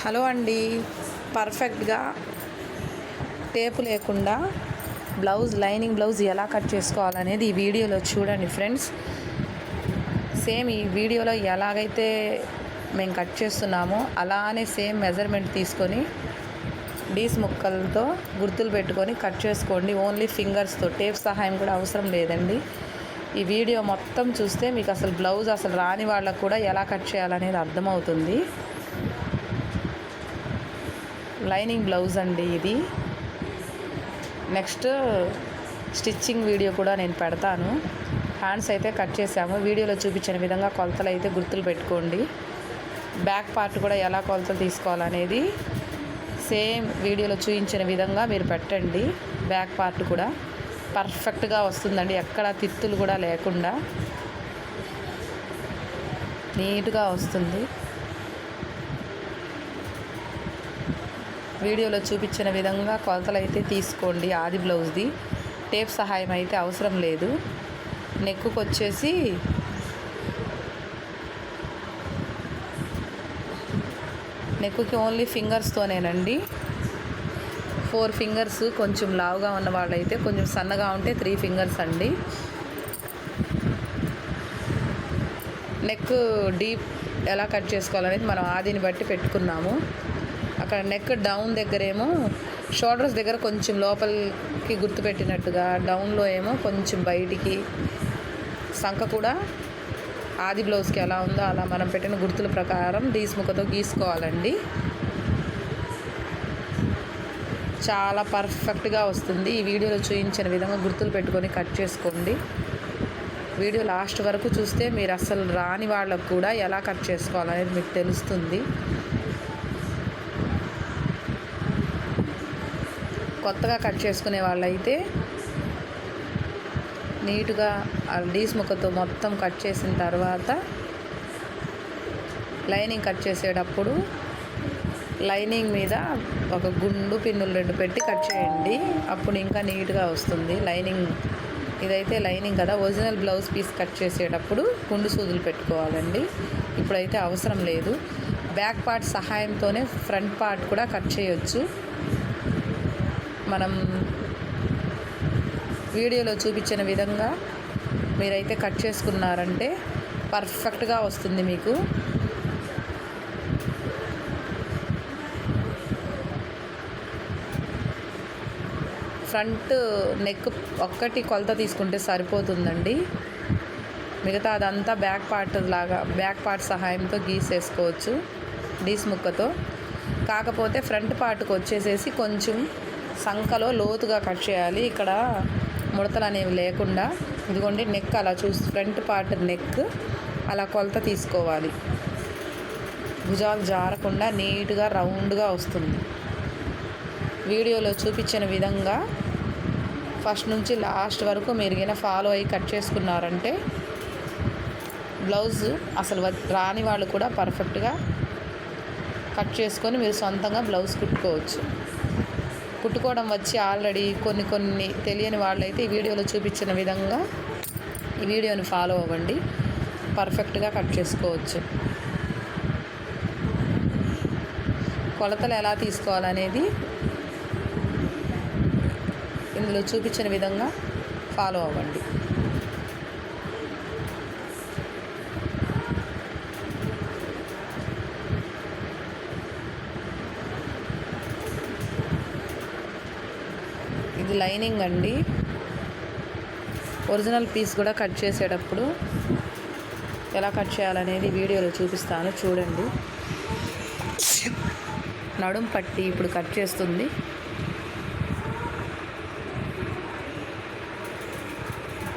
Hello అండి. పర్ఫెక్ట్గా tape లేకుండా బ్లౌజ్ లైనింగ్ బ్లౌజ్ ఎలా కట్ చేసుకోవాలనేది ఈ వీడియోలో చూడండి ఫ్రెండ్స్. సేమ్ ఈ వీడియోలో ఎలాగైతే మేము కట్ చేస్తున్నామో అలానే సేమ్ మెజర్మెంట్ తీసుకొని డీస్ ముక్కలతో గుర్తులు పెట్టుకొని కట్ చేసుకోండి. ఓన్లీ ఫింగర్స్తో టేప్ సహాయం కూడా అవసరం లేదండి. ఈ వీడియో మొత్తం చూస్తే మీకు అసలు బ్లౌజ్ అసలు రాని వాళ్ళకు కూడా ఎలా కట్ చేయాలనేది అర్థమవుతుంది. లైనింగ్ బ్లౌజ్ అండి ఇది. నెక్స్ట్ స్టిచ్చింగ్ వీడియో కూడా నేను పెడతాను. హ్యాండ్స్ అయితే కట్ చేసాము వీడియోలో చూపించిన విధంగా కొలతలు అయితే గుర్తులు పెట్టుకోండి. బ్యాక్ పార్ట్ కూడా ఎలా కొలతలు తీసుకోవాలనేది సేమ్ వీడియోలో చూపించిన విధంగా మీరు పెట్టండి. బ్యాక్ పార్ట్ కూడా పర్ఫెక్ట్గా వస్తుందండి. ఎక్కడ తిత్తులు కూడా లేకుండా నీట్గా వస్తుంది. వీడియోలో చూపించిన విధంగా కొలతలు అయితే తీసుకోండి. ఆది బ్లౌజ్ది. టేప్ సహాయం అయితే అవసరం లేదు. నెక్కు వచ్చేసి నెక్కుకి ఓన్లీ ఫింగర్స్తోనేనండి. ఫోర్ ఫింగర్స్ కొంచెం లావుగా ఉన్న వాళ్ళైతే కొంచెం సన్నగా ఉంటే త్రీ ఫింగర్స్ అండి. నెక్ డీప్ ఎలా కట్ చేసుకోవాలనేది మనం ఆదిని బట్టి పెట్టుకున్నాము. అక్కడ నెక్ డౌన్ దగ్గరేమో షోల్డర్స్ దగ్గర కొంచెం లోపలికి గుర్తుపెట్టినట్టుగా డౌన్లో ఏమో కొంచెం బయటికి సంఖ కూడా ఆది బ్లౌజ్కి ఎలా ఉందో అలా మనం పెట్టిన గుర్తుల ప్రకారం డీస్ ముక్కతో గీసుకోవాలండి. చాలా పర్ఫెక్ట్గా వస్తుంది. ఈ వీడియోలో చూపించిన విధంగా గుర్తులు పెట్టుకొని కట్ చేసుకోండి. వీడియో లాస్ట్ వరకు చూస్తే మీరు అసలు రాని వాళ్ళకు కూడా ఎలా కట్ చేసుకోవాలనేది మీకు తెలుస్తుంది. కొత్తగా కట్ చేసుకునే వాళ్ళైతే నీట్గా ఆ డీస్ ముక్కతో మొత్తం కట్ చేసిన తర్వాత లైనింగ్ కట్ చేసేటప్పుడు లైనింగ్ మీద ఒక గుండు పిన్నులు రెండు పెట్టి కట్ చేయండి. అప్పుడు ఇంకా నీట్గా వస్తుంది. లైనింగ్ ఇదైతే లైనింగ్ కదా. ఒరిజినల్ బ్లౌజ్ పీస్ కట్ చేసేటప్పుడు గుండు సూదులు పెట్టుకోవాలండి. ఇప్పుడైతే అవసరం లేదు. బ్యాక్ పార్ట్ సహాయంతోనే ఫ్రంట్ పార్ట్ కూడా కట్ చేయొచ్చు. మనం వీడియోలో చూపించిన విధంగా మీరైతే కట్ చేసుకున్నారంటే పర్ఫెక్ట్గా వస్తుంది మీకు. ఫ్రంట్ నెక్ ఒక్కటి కొలత తీసుకుంటే సరిపోతుందండి. మిగతా అదంతా బ్యాక్ పార్ట్ లాగా బ్యాక్ పార్ట్ సహాయంతో గీసేసుకోవచ్చు డీస్ ముక్కతో. కాకపోతే ఫ్రంట్ పార్ట్కి వచ్చేసేసి కొంచెం సంఖలో లోతుగా కట్ చేయాలి. ఇక్కడ ముడతలు అనేవి లేకుండా ఇదిగోండి నెక్ అలా చూసి ఫ్రంట్ పార్ట్ నెక్ అలా కొలత తీసుకోవాలి. భుజాలు జారకుండా నీట్గా రౌండ్గా వస్తుంది. వీడియోలో చూపించిన విధంగా ఫస్ట్ నుంచి లాస్ట్ వరకు మెరుగిన ఫాలో అయ్యి కట్ చేసుకున్నారంటే బ్లౌజ్ అసలు రాని వాళ్ళు కూడా పర్ఫెక్ట్గా కట్ చేసుకొని మీరు సొంతంగా బ్లౌజ్ కుట్టుకోవచ్చు. కుట్టుకోవడం వచ్చి ఆల్రెడీ కొన్ని కొన్ని తెలియని వాళ్ళైతే ఈ వీడియోలో చూపించిన విధంగా ఈ వీడియోని ఫాలో అవ్వండి. పర్ఫెక్ట్గా కట్ చేసుకోవచ్చు. కొలతలు ఎలా తీసుకోవాలనేది ఇందులో చూపించిన విధంగా ఫాలో అవ్వండి. ఇది లైనింగ్ అండి. ఒరిజినల్ పీస్ కూడా కట్ చేసేటప్పుడు ఎలా కట్ చేయాలనేది వీడియోలో చూపిస్తాను చూడండి. నడుం పట్టి ఇప్పుడు కట్ చేస్తుంది.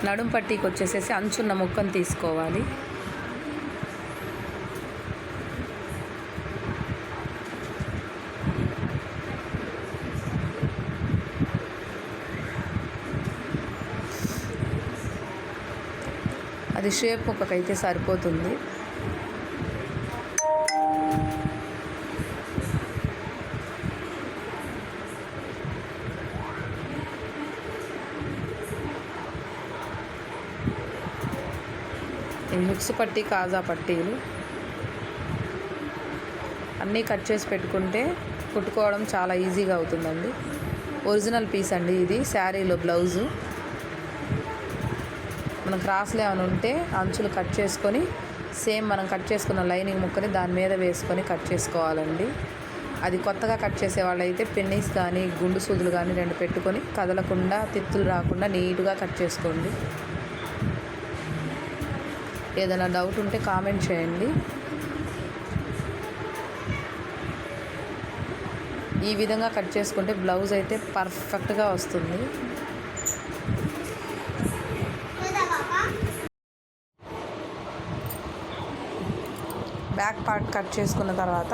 నడుం పట్టికి వచ్చేసేసి అంచున్న ముక్కను తీసుకోవాలి. అది షేప్ ఒకకైతే సరిపోతుంది. మిక్స్ పట్టి కాజా పట్టీలు. అన్నీ కట్ చేసి పెట్టుకుంటే కుట్టుకోవడం చాలా ఈజీగా అవుతుందండి. ఒరిజినల్ పీస్ అండి ఇది శారీలో బ్లౌజు. మనం క్రాస్లు ఏమైనా ఉంటే అంచులు కట్ చేసుకొని సేమ్ మనం కట్ చేసుకున్న లైనింగ్ ముక్కని దాని మీద వేసుకొని కట్ చేసుకోవాలండి. అది కొత్తగా కట్ చేసే వాళ్ళైతే పెన్నీస్ కానీ గుండు సూదులు కానీ రెండు పెట్టుకొని కదలకుండా తిత్తులు రాకుండా నీట్గా కట్ చేసుకోండి. ఏదైనా డౌట్ ఉంటే కామెంట్ చేయండి. ఈ విధంగా కట్ చేసుకుంటే బ్లౌజ్ అయితే పర్ఫెక్ట్గా వస్తుంది. బ్యాక్ పార్ట్ కట్ చేసుకున్న తర్వాత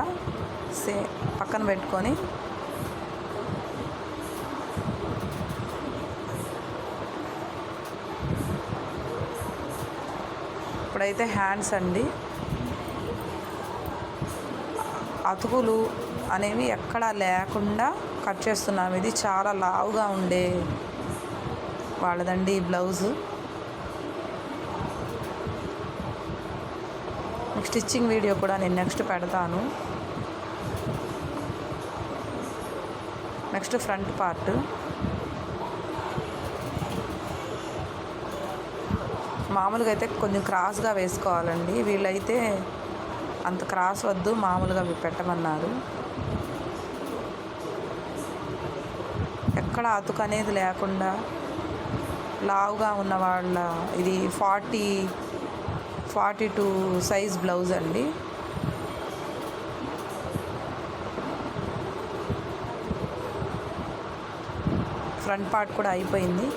సే పక్కన పెట్టుకొని ఇప్పుడైతే హ్యాండ్స్ అండి. అతుకులు అనేవి ఎక్కడా లేకుండా కట్ చేస్తున్నాం. ఇది చాలా లావుగా ఉండే వాళ్ళదండి ఈ బ్లౌజు. స్టిచ్చింగ్ వీడియో కూడా నేను నెక్స్ట్ పెడతాను. Next front part. మామూలుగా అయితే కొంచెం క్రాస్గా వేసుకోవాలండి. వీళ్ళైతే అంత క్రాస్ వద్దు మామూలుగా పెట్టమన్నారు. ఎక్కడ అతుకు అనేది లేకుండా లావుగా ఉన్న వాళ్ళ ఇది forty forty two size blouse అండి. ఫ్రంట్ పార్ట్ కూడా అయిపోయింది.